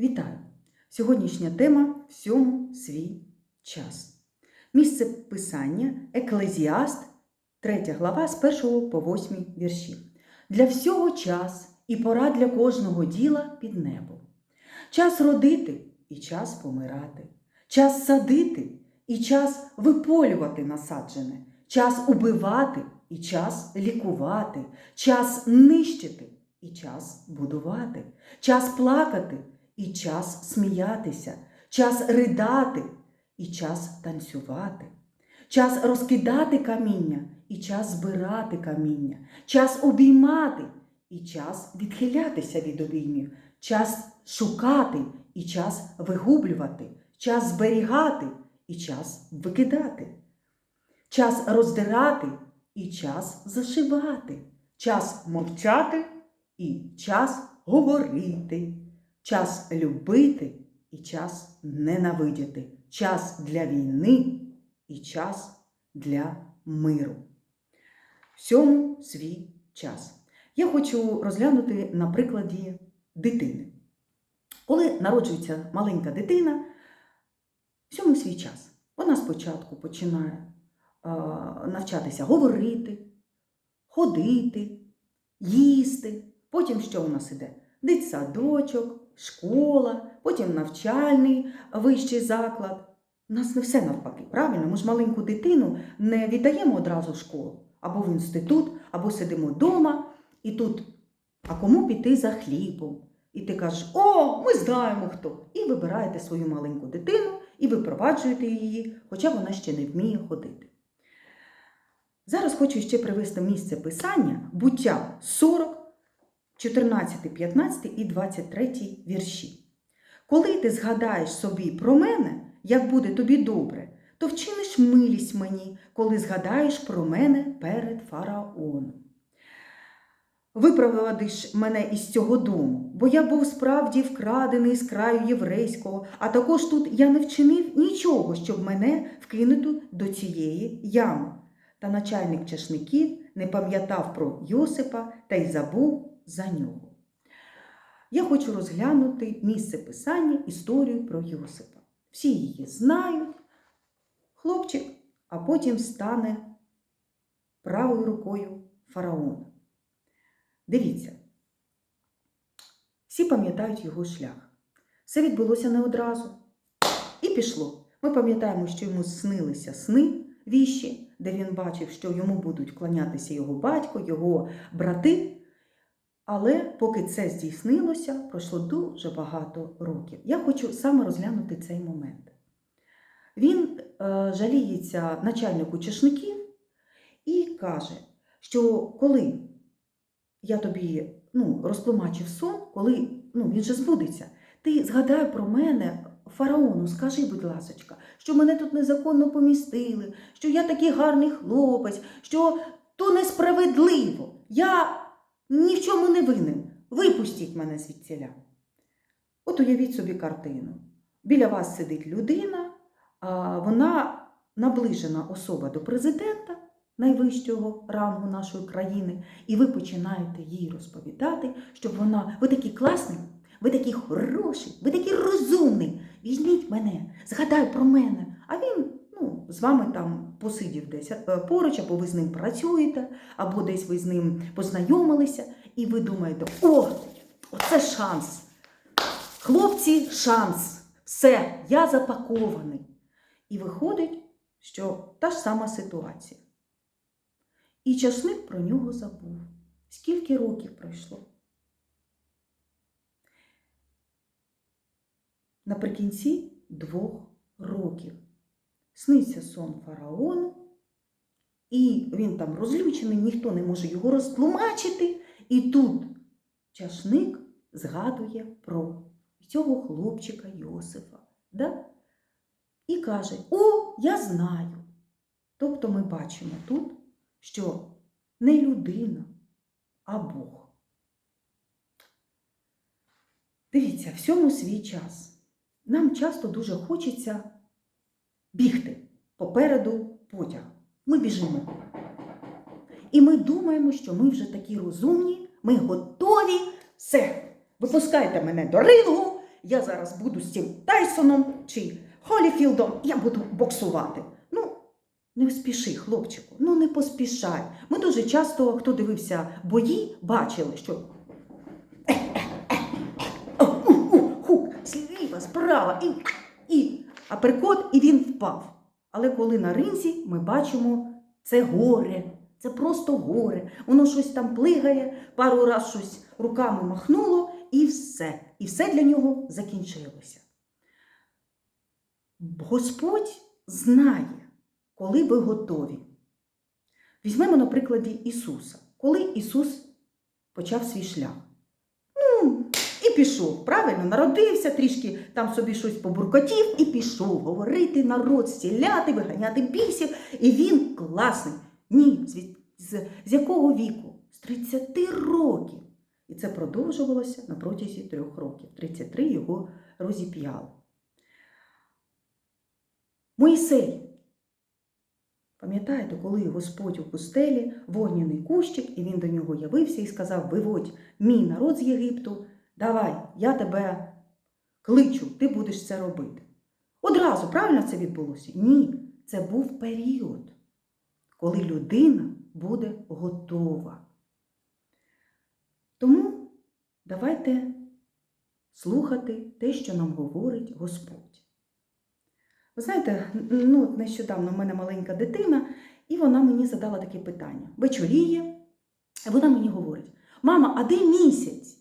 Вітаю! Сьогоднішня тема всьому свій час. Місце писання Еклезіаст, 3 глава з 1 по 8 вірші. Для всього час і пора для кожного діла під небом. Час родити і час помирати, час садити і час виполювати насаджене, час убивати і час лікувати, час нищити і час будувати, час плакати і час сміятися, час ридати і час танцювати, час розкидати каміння і час збирати каміння, час обіймати і час відхилятися від обіймів, час шукати і час вигублювати, час зберігати і час викидати, час роздирати і час зашивати, час мовчати і час говорити, час любити і час ненавидіти, час для війни і час для миру. Всьому свій час. Я хочу розглянути на прикладі дитини. Коли народжується маленька дитина, всьому свій час. Вона спочатку починає навчатися говорити, ходити, їсти. Потім що у нас іде? Дитсадочок, школа, потім навчальний вищий заклад. У нас не все навпаки, правильно? Ми ж маленьку дитину не віддаємо одразу в школу, або в інститут, або сидимо вдома, і тут, а кому піти за хлібом? І ти кажеш, о, ми знаємо хто. І вибираєте свою маленьку дитину і випроваджуєте її, хоча вона ще не вміє ходити. Зараз хочу ще привести місце писання буття 40, 14, 15 і 23 вірші. Коли ти згадаєш собі про мене, як буде тобі добре, то вчиниш милість мені, коли згадаєш про мене перед фараоном. Випроводиш мене із цього дому, бо я був справді вкрадений з краю єврейського, а також тут я не вчинив нічого, щоб мене вкинути до цієї ями. Та начальник чашників не пам'ятав про Йосипа та й забув за нього. Я хочу розглянути місце писання історію про Йосипа. Всі її знають. Хлопчик, а потім стане правою рукою фараона. Дивіться, всі пам'ятають його шлях. Все відбулося не одразу. І пішло. Ми пам'ятаємо, що йому снилися сни віщі, де він бачив, що йому будуть вклонятися його батько, його брати. Але поки це здійснилося, пройшло дуже багато років. Я хочу саме розглянути цей момент. Він е, жаліється начальнику чешників і каже, що коли я тобі ну, розтлумачив сон, коли ну, він же збудеться, ти згадай про мене, фараону, скажи, будь ласочка, що мене тут незаконно помістили, що я такий гарний хлопець, що то несправедливо. Я ні в чому не винен. Випустіть мене звідсіля. От уявіть собі картину. Біля вас сидить людина, вона наближена особа до президента найвищого рангу нашої країни, і ви починаєте їй розповідати, щоб вона, ви такий класний, ви такий хороший, ви такий розумний. Візьміть мене, згадай про мене. А він з вами там посидів десь е, поруч, або ви з ним працюєте, або десь ви з ним познайомилися, і ви думаєте, о, оце шанс. Хлопці, шанс. Все, я запакований. І виходить, що та ж сама ситуація. І часник про нього забув. Скільки років пройшло? Наприкінці двох років сниться сон фараону, і він там розлючений, ніхто не може його розтлумачити. І тут чашник згадує про цього хлопчика Йосифа. Да? І каже: О, я знаю. Тобто ми бачимо тут, що не людина, а Бог. Дивіться, всьому свій час. Нам часто дуже хочеться бігти попереду потяг. Ми біжимо. І ми думаємо, що ми вже такі розумні, ми готові. Все, випускайте мене до рингу, я зараз буду з цим Тайсоном чи Холіфілдом, я буду боксувати. Ну, не спіши, хлопчику, ну не поспішай. Ми дуже часто, хто дивився бої, бачили, що у, у, хук, зліва, справа, і, і аперкот, і він впав. Але коли на ринзі ми бачимо це горе, це просто горе. Воно щось там плигає, пару раз щось руками махнуло, і все. І все для нього закінчилося. Господь знає, коли ви готові. Візьмемо на прикладі Ісуса. Коли Ісус почав свій шлях. Пішов, правильно, народився, трішки там собі щось побуркотів і пішов говорити народ, зціляти, виганяти бісів. І він класний. Ні, з, з, з якого віку? З 30 років. І це продовжувалося на протязі трьох років. 33 його розіп'яли. Моїсей. Пам'ятаєте, коли Господь у пустелі, вогняний кущик, і він до нього явився і сказав: Виводь мій народ з Єгипту, давай, я тебе кличу, ти будеш це робити. Одразу правильно це відбулося? Ні, це був період, коли людина буде готова. Тому давайте слухати те, що нам говорить Господь. Ви знаєте, ну, нещодавно в мене маленька дитина, і вона мені задала таке питання. Вечоріє, вона мені говорить: Мама, а де місяць?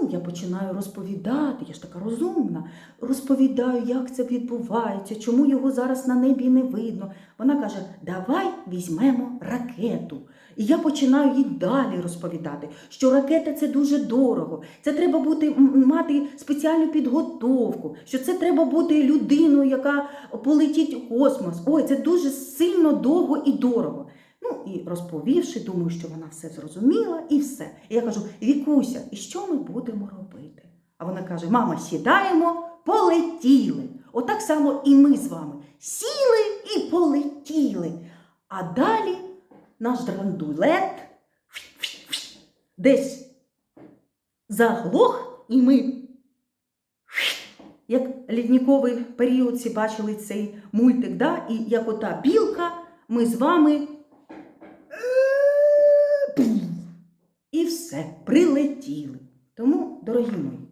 Ну, я починаю розповідати, я ж така розумна, розповідаю, як це відбувається, чому його зараз на небі не видно. Вона каже: Давай візьмемо ракету. І я починаю їй далі розповідати, що ракета це дуже дорого. Це треба бути мати спеціальну підготовку, що це треба бути людиною, яка полетить у космос. Ой, це дуже сильно довго і дорого. Ну і розповівши, думаю, що вона все зрозуміла і все. І я кажу: Вікуся, і що ми будемо робити? А вона каже: Мама, сідаємо, полетіли. Отак само і ми з вами сіли і полетіли. А далі наш драндулет десь заглох, і ми, як лідніковий період, всі бачили цей мультик, да? і як ота білка, ми з вами. І все, прилетіли. Тому, дорогі мої,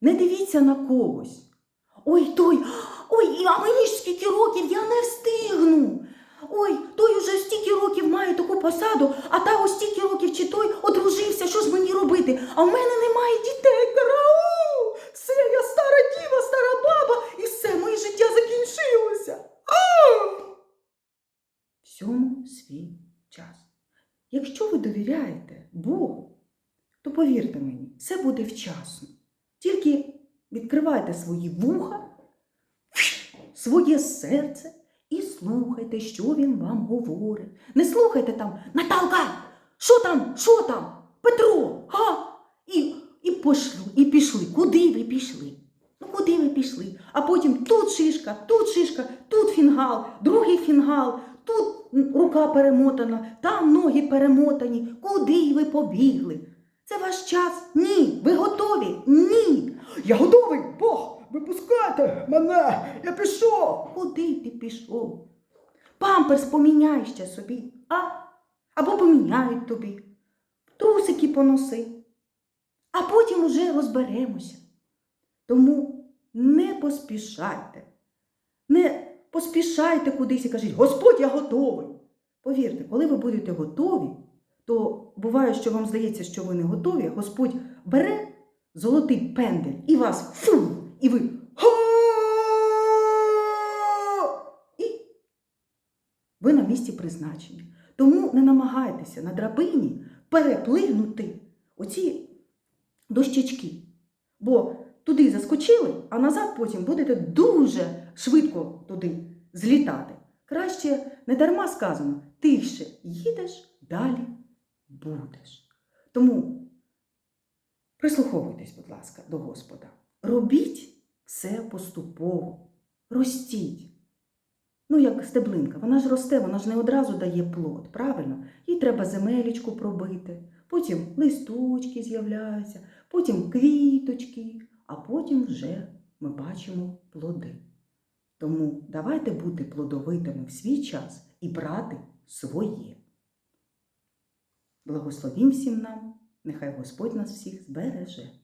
не дивіться на когось. Ой, той, ой, а мені ж скільки років, я не встигну. Ой, той уже стільки років має таку посаду, а та ось стільки років чи той одружився, що ж мені робити? А в мене немає дітей. Карау! Все, я стара діва, стара баба, і все, моє життя закінчилося. Всьому свій час. Якщо ви довіряєте Богу, повірте мені, все буде вчасно. Тільки відкривайте свої вуха, своє серце і слухайте, що він вам говорить. Не слухайте там, Наталка, що там, що там, Петро, га? І, і, пошли, і пішли. Куди ви пішли? Ну, куди ви пішли? А потім тут шишка, тут шишка, тут фінгал, другий фінгал, тут рука перемотана, там ноги перемотані. Куди ви побігли? Це ваш час? Ні. Ви готові? Ні. Я готовий, Бог, випускайте мене, я пішов. Куди ти пішов? Памперс поміняй ще собі, а? Або поміняють тобі. Трусики поноси. А потім уже розберемося. Тому не поспішайте. Не поспішайте кудись і кажіть, Господь, я готовий. Повірте, коли ви будете готові, то буває, що вам здається, що ви не готові, Господь бере золотий пендель і вас фу, і ви га! І ви на місці призначення. Тому не намагайтеся на драбині переплигнути оці дощечки. Бо туди заскочили, а назад потім будете дуже швидко туди злітати. Краще не дарма сказано, тихше їдеш, далі будеш. Тому прислуховуйтесь, будь ласка, до Господа. Робіть все поступово, ростіть. Ну, як стеблинка, вона ж росте, вона ж не одразу дає плод, правильно? Їй треба земелечку пробити, потім листочки з'являються, потім квіточки. а потім вже ми бачимо плоди. Тому давайте бути плодовитими в свій час і брати своє. Благословім всім нам, нехай Господь нас всіх збереже.